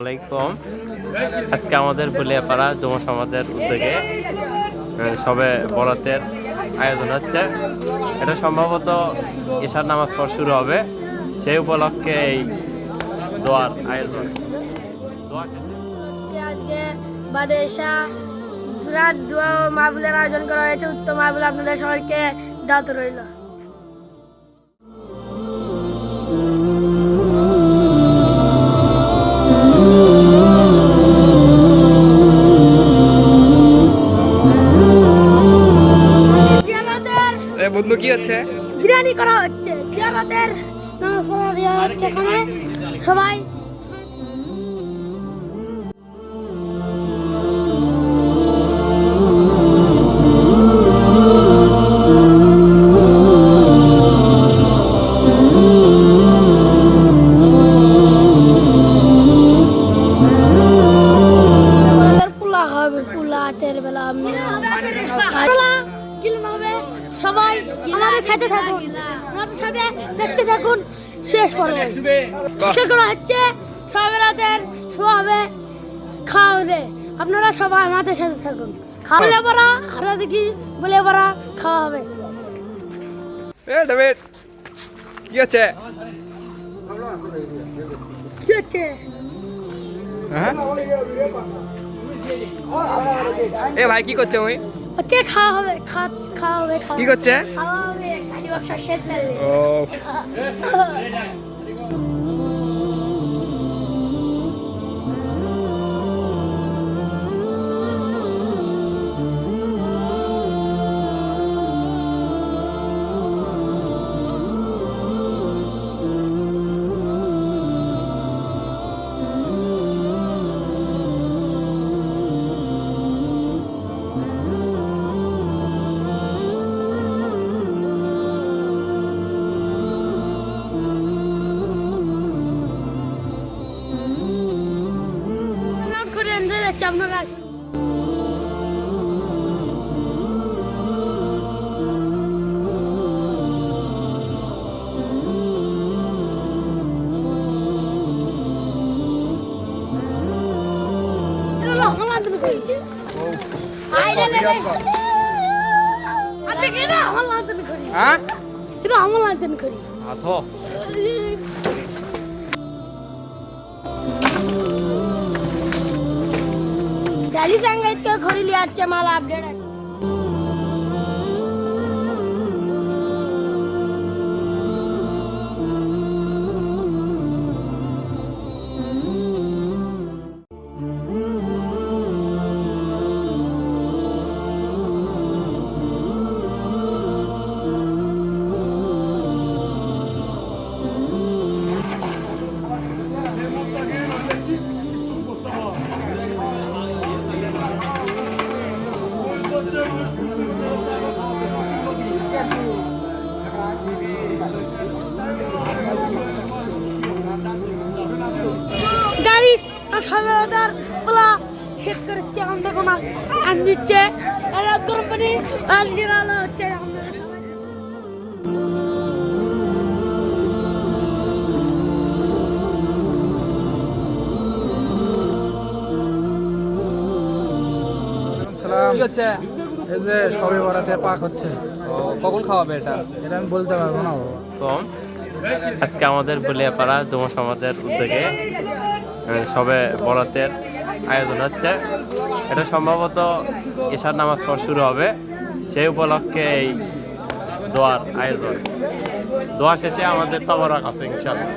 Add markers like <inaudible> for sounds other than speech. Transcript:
আলাইকুম। আজকে আমাদের বলিয়াপাড়া যুব সমাজের উদ্যোগে সবে বরাতের আয়োজন হচ্ছে। এটা সম্ভবত ঈশার নামাজ পর শুরু হবে। সেই উপলক্ষে এই দোয়ার আয়োজন। দোয়া আজকে বাদেশা দোয়া ও মাহবুলের আয়োজন করা হয়েছে। উত্তম মাহবুল আপনাদের সবাইকে দাঁত রইল। হচ্ছে। বিরিয়ানি করা হচ্ছে। জিয়ারতের নামাজ পড়া দেওয়া হচ্ছে এখানে। সবাই সবাই আমাদের সাথে থাকুন। সাথে দেখতে থাকুন। শেষ পর্বে। শেষ করা হচ্ছে সবাই রাতের শোয়া হবে খাওয়া হবে আপনারা সবাই আমাদের সাথে থাকুন। খাওয়া বলে পড়া আর দেখি বলে পড়া খাওয়া হবে। এ ডেভিড কি হচ্ছে? কি হচ্ছে? হ্যাঁ? এ ভাই কি করছে ওই হচ্ছে খাওয়া হবে খাওয়া খাওয়া হবে কি করছে? খাওয়া হবে গাড়ি বক্সা শেষ ও। <laughs> করে এনজয় যাচ্ছি আপনারা আমার লান্টন করি। আমার। হ্যাঁ লান্টন করি। झाली सांगायत का घरी आजच्या मला अपडेट आहे সবাই বলা সেট করেছে আমাদের কোনো আন দিচ্ছে আর গরম পানি আর জিরালো হচ্ছে আমাদের। সালাম। কি হচ্ছে? এই যে সবে বরাতে পাক হচ্ছে। কখন খাওয়াবে এটা? এটা আমি বলতে পারব না বাবা। আজকে আমাদের বলিয়াপাড়া যুব সমাজের উদ্যোগে সবে বরাতের আয়োজন হচ্ছে। এটা সম্ভবত ঈশার নামাজ পর শুরু হবে। সেই উপলক্ষে এই দোয়ার আয়োজন। দোয়া শেষে আমাদের তবরাক আছে ইনশাল্লাহ